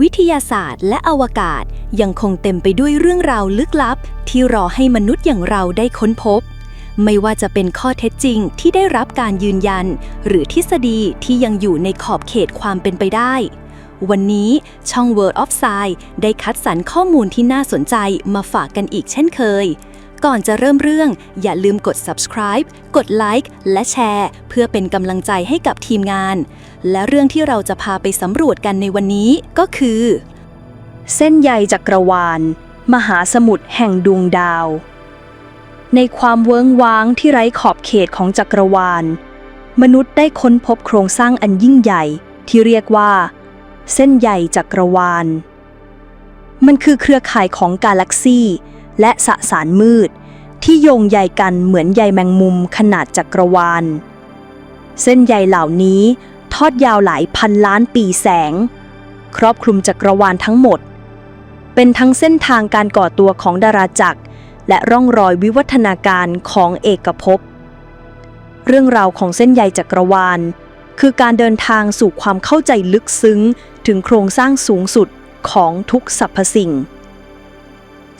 วิทยาศาสตร์และอวกาศยังคงเต็มไปด้วยเรื่องราวลึกลับ ที่รอให้มนุษย์อย่างเราได้ค้นพบ ไม่ว่าจะเป็นข้อเท็จจริงที่ได้รับการยืนยัน หรือทฤษฎีที่ยังอยู่ในขอบเขตความเป็นไปได้ วันนี้ช่อง World of Science ได้คัดสรรข้อมูลที่น่าสนใจมาฝากกันอีกเช่นเคย ก่อนจะเริ่มเรื่อง อย่าลืมกด subscribe กดไลค์และแชร์ เพื่อเป็นกำลังใจให้กับทีมงาน และเรื่องที่เราจะพาไปสำรวจกันในวันนี้ก็คือ เส้นใยจักรวาล มหาสมุทรแห่งดวงดาว ในความเวิ้งว้างที่ไร้ขอบเขตของจักรวาล มนุษย์ได้ค้นพบโครงสร้างอันยิ่งใหญ่ที่เรียกว่า เส้นใยจักรวาล มันคือเครือข่ายของกาแล็กซี และสสารมืด ที่โยงใยกันเหมือนใยแมงมุมขนาดจักรวาล เส้นใยเหล่านี้ทอดยาวหลายพันล้านปีแสง ครอบคลุมจักรวาลทั้งหมด เป็นทั้งเส้นทางการก่อตัวของดาราจักร และร่องรอยวิวัฒนาการของเอกภพ เรื่องราวของเส้นใยจักรวาล คือการเดินทางสู่ความเข้าใจลึกซึ้งถึงโครงสร้างสูงสุดของทุกสรรพสิ่ง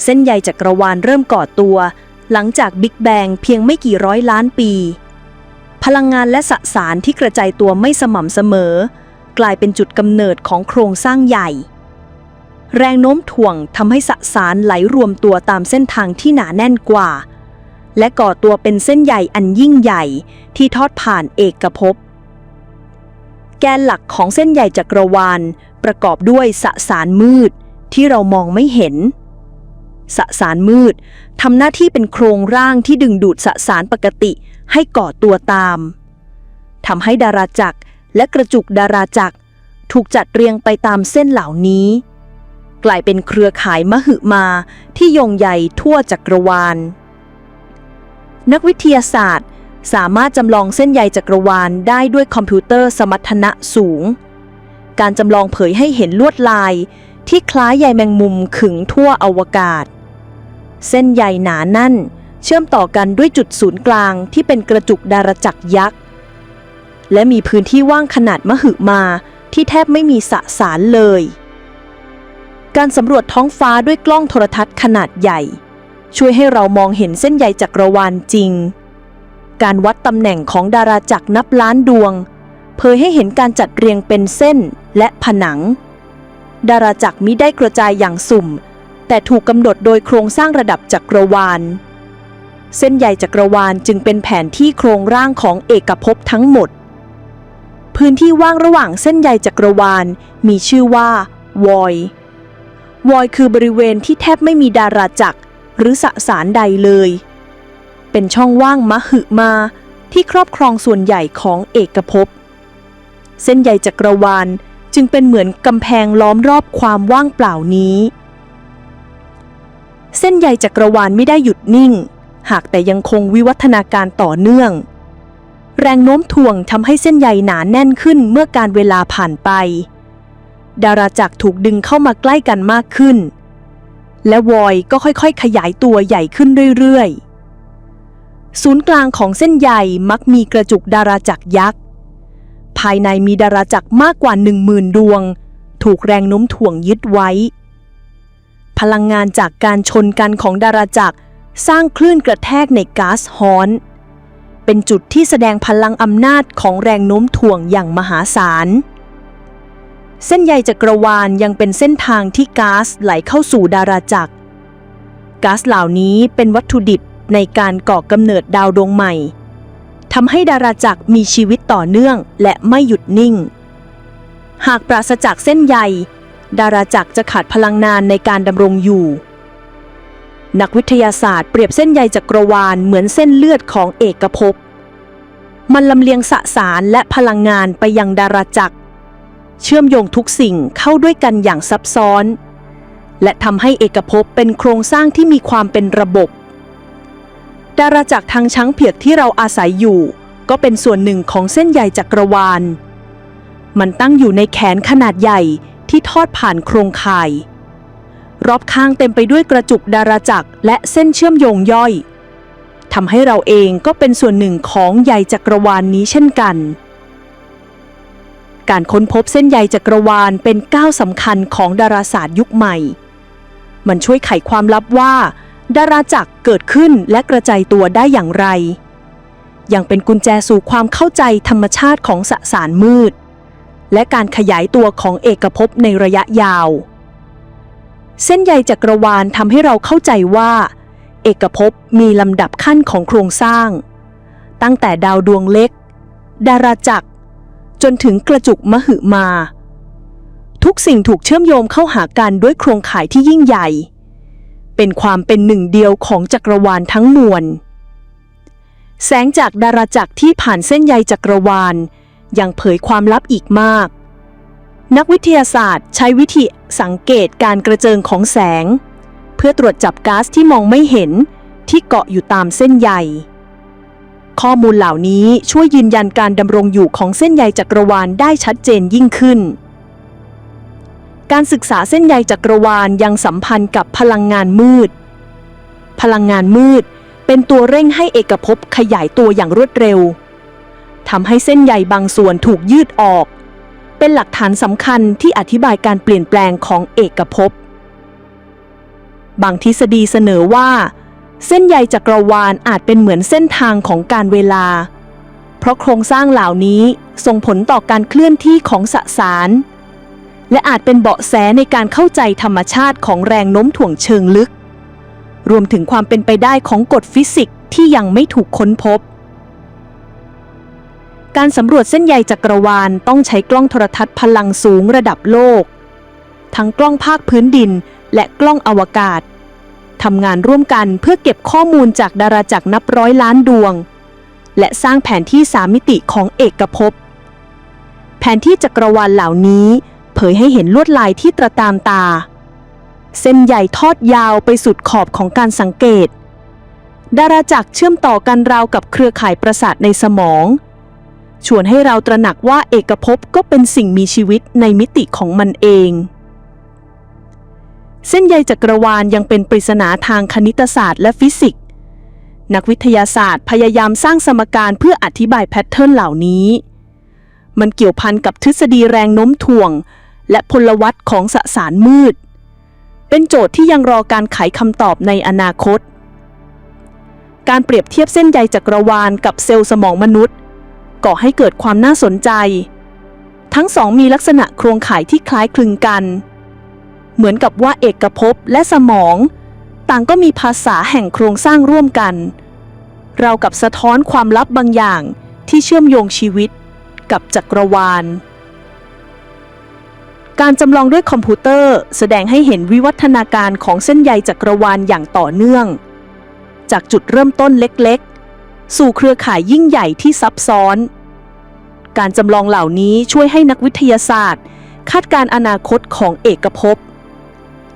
เส้นใยจักรวาลเริ่มก่อตัว หลังจากบิ๊กแบงเพียงไม่กี่ร้อยล้านปี พลังงานและสสารที่กระจายตัวไม่สม่ำเสมอ กลายเป็นจุดกำเนิดของโครงสร้างใหญ่ แรงโน้มถ่วงทำให้สสารไหลรวมตัวตามเส้นทางที่หนาแน่นกว่า และก่อตัวเป็นเส้นใยอันยิ่งใหญ่ที่ทอดผ่านเอกภพแกนหลักของเส้นใยจักรวาล ประกอบด้วยสสารมืดที่เรามองไม่เห็น สสารมืดทำหน้าที่เป็นโครงร่างที่ดึงดูดสสารปกติให้ก่อตัวตามทำให้ดาราจักรและกระจุกดาราจักรถูกจัดเรียงไปตามเส้นเหล่านี้ กลายเป็นเครือข่ายมหึมาที่ยงใหญ่ทั่วจักรวาล นักวิทยาศาสตร์ สามารถจำลองเส้นใยจักรวาลได้ด้วยคอมพิวเตอร์สมรรถนะสูง การจำลองเผยให้เห็นลวดลายที่คล้ายใยแมงมุมขึงทั่วอวกาศ เส้นใยหนาแน่น เชื่อมต่อกันด้วยจุดศูนย์กลางที่เป็นกระจุกดาราจักรยักษ์ และมีพื้นที่ว่างขนาดมหึมาที่แทบไม่มีสสารเลย การสำรวจท้องฟ้าด้วยกล้องโทรทัศน์ขนาดใหญ่ ช่วยให้เรามองเห็นเส้นใยจักรวาลจริง การวัดตำแหน่งของดาราจักรนับล้านดวง เผยให้เห็นการจัดเรียงเป็นเส้นและผนัง ดาราจักรมิได้กระจายอย่างสุ่ม แต่ถูกกำหนดโดยโครงสร้างระดับจักรวาล เส้นใยจักรวาลจึงเป็นแผนที่โครงร่างของเอกภพทั้งหมด พื้นที่ว่างระหว่างเส้นใยจักรวาลมีชื่อว่าวอยวอยคือบริเวณที่แทบไม่มีดาราจักรหรือสสารใดเลย เป็นช่องว่างมหึมาที่ครอบครองส่วนใหญ่ของเอกภพ เส้นใยจักรวาลจึงเป็นเหมือนกำแพงล้อมรอบความว่างเปล่านี้ เส้นใยจักรวาลไม่ได้หยุดนิ่ง หากแต่ยังคงวิวัฒนาการต่อเนื่อง แรงโน้มถ่วงทำให้เส้นใยหนาแน่นขึ้นเมื่อการเวลาผ่านไป ดาราจักรถูกดึงเข้ามาใกล้กันมากขึ้น และวอยก็ค่อยๆ ขยายตัวใหญ่ขึ้นเรื่อยๆ ศูนย์กลางของเส้นใยมักมีกระจุกดาราจักรยักษ์ภายในมีดาราจักรมากกว่า10,000ดวง ถูกแรงโน้มถ่วงยึดไว้ พลังงานจากการชนกันของดาราจักร สร้างคลื่นกระแทกในก๊าซฮอน เป็นจุดที่แสดงพลังอำนาจของแรงโน้มถ่วงอย่างมหาศาล เส้นใยจักรวาลยังเป็นเส้นทางที่ก๊าซไหลเข้าสู่ดาราจักร ก๊าซเหล่านี้เป็นวัตถุดิบในการก่อกำเนิดดาวดวงใหม่ทำให้ดาราจักรมีชีวิตต่อเนื่องและไม่หยุดนิ่ง หากปราศจากเส้นใย ดาราจักรจะขาดพลังงานในการดำรงอยู่ นักวิทยาศาสตร์เปรียบเส้นใยจักรวาลเหมือนเส้นเลือดของเอกภพ มันลำเลียงสสารและพลังงานไปยังดาราจักร เชื่อมโยงทุกสิ่งเข้าด้วยกันอย่างซับซ้อน และทำให้เอกภพเป็นโครงสร้างที่มีความเป็นระบบ ดาราจักรทางช้างเผือกที่เราอาศัยอยู่ ก็เป็นส่วนหนึ่งของเส้นใยจักรวาล มันตั้งอยู่ในแขนขนาดใหญ่ ที่ทอดผ่านโครงข่าย รอบข้างเต็มไปด้วยกระจุกดาราจักรและเส้นเชื่อมโยงย่อยทำให้เราเองก็เป็นส่วนหนึ่งของใยจักรวาลนนี้เช่นกัน การค้นพบเส้นใยจักรวาลเป็นก้าวสำคัญของดาราศาสตร์ยุคใหม่ มันช่วยไขความลับว่า ดาราจักรเกิดขึ้นและกระจายตัวได้อย่างไร ยังเป็นกุญแจสู่ความเข้าใจธรรมชาติของสสารมืด และการขยายตัวของเอกภพในระยะยาว เส้นใยจักรวาลทำให้เราเข้าใจว่า เอกภพมีลำดับขั้นของโครงสร้าง ตั้งแต่ดาวดวงเล็ก ดาราจักร จนถึงกระจุกมหึมา ทุกสิ่งถูกเชื่อมโยงเข้าหากันด้วยโครงข่ายที่ยิ่งใหญ่ เป็นความเป็นหนึ่งเดียวของจักรวาลทั้งมวลแสงจากดาราจักรที่ผ่านเส้นใยจักรวาล ยังเผยความลับอีกมาก นักวิทยาศาสตร์ใช้วิธีสังเกตการกระเจิงของแสง เพื่อตรวจจับก๊าซที่มองไม่เห็นที่เกาะอยู่ตามเส้นใยข้อมูลเหล่านี้ช่วยยืนยันการดำรงอยู่ของเส้นใยจักรวาลได้ชัดเจนยิ่งขึ้น การศึกษาเส้นใยจักรวาลยังสัมพันธ์กับพลังงานมืด พลังงานมืดเป็นตัวเร่งให้เอกภพขยายตัวอย่างรวดเร็ว ทำให้เส้นใยบางส่วนถูกยืดออก เป็นหลักฐานสำคัญที่อธิบายการเปลี่ยนแปลงของเอกภพ บางทฤษฎีเสนอว่า เส้นใยจักรวาลอาจเป็นเหมือนเส้นทางของการเวลา เพราะโครงสร้างเหล่านี้ส่งผลต่อการเคลื่อนที่ของสสาร และอาจเป็นเบาะแสในการเข้าใจธรรมชาติของแรงโน้มถ่วงเชิงลึก รวมถึงความเป็นไปได้ของกฎฟิสิกส์ที่ยังไม่ถูกค้นพบ การสำรวจเส้นใยจักรวาลต้องใช้กล้องโทรทัศน์พลังสูงระดับโลก ทั้งกล้องภาคพื้นดิน และกล้องอวกาศทำงานร่วมกันเพื่อเก็บข้อมูลจากดาราจักรนับร้อยล้านดวง และสร้างแผนที่สามมิติของเอกภพ แผนที่จักรวาลเหล่านี้ เผยให้เห็นลวดลายที่ตระตามตา เส้นใหญ่ทอดยาวไปสุดขอบของการสังเกต ดาราจักรเชื่อมต่อกันราวกับเครือข่ายประสาทในสมอง ชวนให้เราตระหนักว่าเอกภพก็เป็นสิ่งมีชีวิตในมิติของมันเอง เส้นใยจักรวาลยังเป็นปริศนาทางคณิตศาสตร์และฟิสิกส์ นักวิทยาศาสตร์พยายามสร้างสมการเพื่ออธิบายแพทเทิร์นเหล่านี้ มันเกี่ยวพันกับทฤษฎีแรงโน้มถ่วง และพลวัตของสสารมืด เป็นโจทย์ที่ยังรอการไขคำตอบในอนาคต การเปรียบเทียบเส้นใยจักรวาลกับเซลล์สมองมนุษย์ ก่อให้เกิดความน่าสนใจ ทั้งสองมีลักษณะโครงข่ายที่คล้ายคลึงกัน เหมือนกับว่าเอกภพและสมอง ต่างก็มีภาษาแห่งโครงสร้างร่วมกัน เรากับสะท้อนความลับบางอย่างที่เชื่อมโยงชีวิตกับจักรวาล การจำลองด้วยคอมพิวเตอร์แสดงให้เห็นวิวัฒนาการของเส้นใยจักรวาลอย่างต่อเนื่อง จากจุดเริ่มต้นเล็ก สู่เครือข่ายยิ่งใหญ่ที่ซับซ้อน การจำลองเหล่านี้ช่วยให้นักวิทยาศาสตร์ คาดการณ์อนาคตของเอกภพ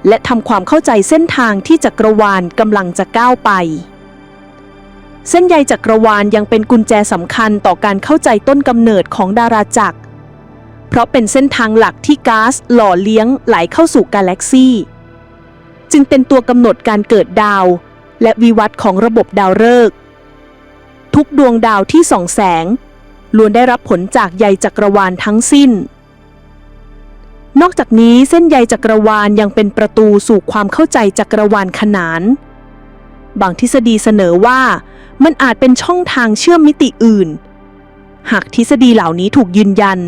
และทำความเข้าใจเส้นทางที่จักรวาลกำลังจะก้าวไป เส้นใยจักรวาลยังเป็นกุญแจสำคัญต่อการเข้าใจต้นกำเนิดของดาราจักร เพราะเป็นเส้นทางหลักที่ก๊าซหล่อเลี้ยงไหลเข้าสู่กาแล็กซีจึงเป็นตัวกำหนดการเกิดดาว และวิวัฒน์ของระบบดาวฤกษ์ ทุกดวงดาวที่ส่องแสงล้วนได้รับผลจากใยจักรวาลทั้งสิ้น นอกจากนี้เส้นใยจักรวาลยังเป็นประตูสู่ความเข้าใจจักรวาลขนาน บางทฤษฎีเสนอว่ามันอาจเป็นช่องทางเชื่อมมิติอื่น หากทฤษฎีเหล่านี้ถูกยืนยัน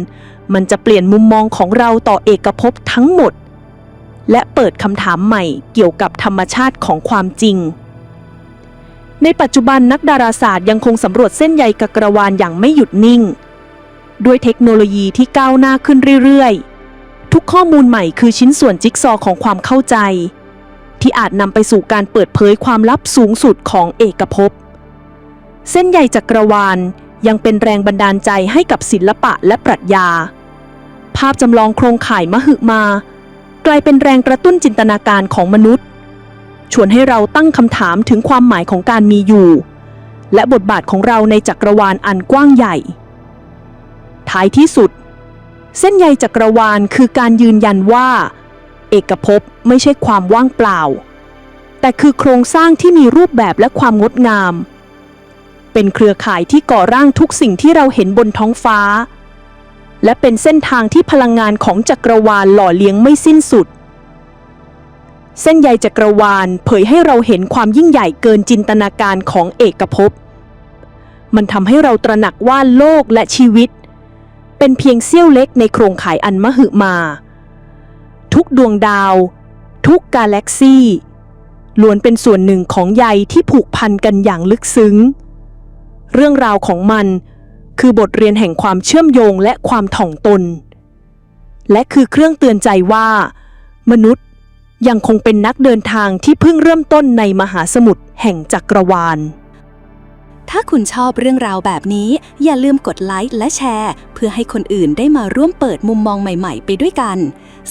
มันจะเปลี่ยนมุมมองของเราต่อเอกภพทั้งหมด และเปิดคำถามใหม่เกี่ยวกับธรรมชาติของความจริง ในปัจจุบันนักดาราศาสตร์ยังคงสำรวจเส้นใยจักรวาลอย่างไม่หยุดนิ่ง ด้วยเทคโนโลยีที่ก้าวหน้าขึ้นเรื่อยๆ ทุกข้อมูลใหม่คือชิ้นส่วนจิ๊กซอว์ของความเข้าใจ ที่อาจนำไปสู่การเปิดเผยความลับสูงสุดของเอกภพ เส้นใยจักรวาลยังเป็นแรงบันดาลใจให้กับศิลปะและปรัชญา ภาพจำลองโครงข่ายมหึมา กลายเป็นแรงกระตุ้นจินตนาการของมนุษย์ ชวนให้เราตั้งคำถามถึงความหมายของการมีอยู่ และบทบาทของเราในจักรวาลอันกว้างใหญ่ ท้ายที่สุด เส้นใยจักรวาลคือการยืนยันว่า เอกภพไม่ใช่ความว่างเปล่า แต่คือโครงสร้างที่มีรูปแบบและความงดงาม เป็นเครือข่ายที่ก่อร่างทุกสิ่งที่เราเห็นบนท้องฟ้า และเป็นเส้นทางที่พลังงานของจักรวาลหล่อเลี้ยงไม่สิ้นสุด เส้นใยจักรวาลเผยให้เราเห็นความยิ่งใหญ่เกินจินตนาการของเอกภพ มันทำให้เราตระหนักว่าโลกและชีวิต เป็นเพียงเสี้ยวเล็กในโครงข่ายอันมหึมา ทุกดวงดาว ทุกกาแล็กซี่ล้วนเป็นส่วนหนึ่งของใยที่ผูกพันกันอย่างลึกซึ้ง เรื่องราวของมันคือบทเรียนแห่งความเชื่อมโยงและความถ่อมตน และคือเครื่องเตือนใจว่า มนุษย์ ยังคงเป็นนักเดินทางที่เพิ่งเริ่มต้นในมหาสมุทรแห่งจักรวาล ถ้าคุณชอบเรื่องราวแบบนี้ อย่าลืมกดไลค์และแชร์ เพื่อให้คนอื่นได้มาร่วมเปิดมุมมองใหม่ๆ ไปด้วยกัน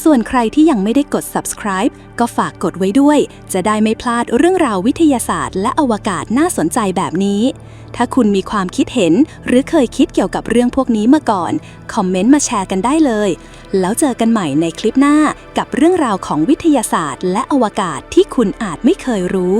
ส่วนใครที่ยังไม่ได้กด subscribe ก็ฝากกดไว้ด้วย จะได้ไม่พลาดเรื่องราววิทยาศาสตร์ และอวกาศน่าสนใจแบบนี้ ถ้าคุณมีความคิดเห็น หรือเคยคิดเกี่ยวกับเรื่องพวกนี้มาก่อน คอมเมนต์มาแชร์กันได้เลย แล้วเจอกันใหม่ในคลิปหน้ากับเรื่องราวของวิทยาศาสตร์ และอวกาศที่คุณอาจไม่เคยรู้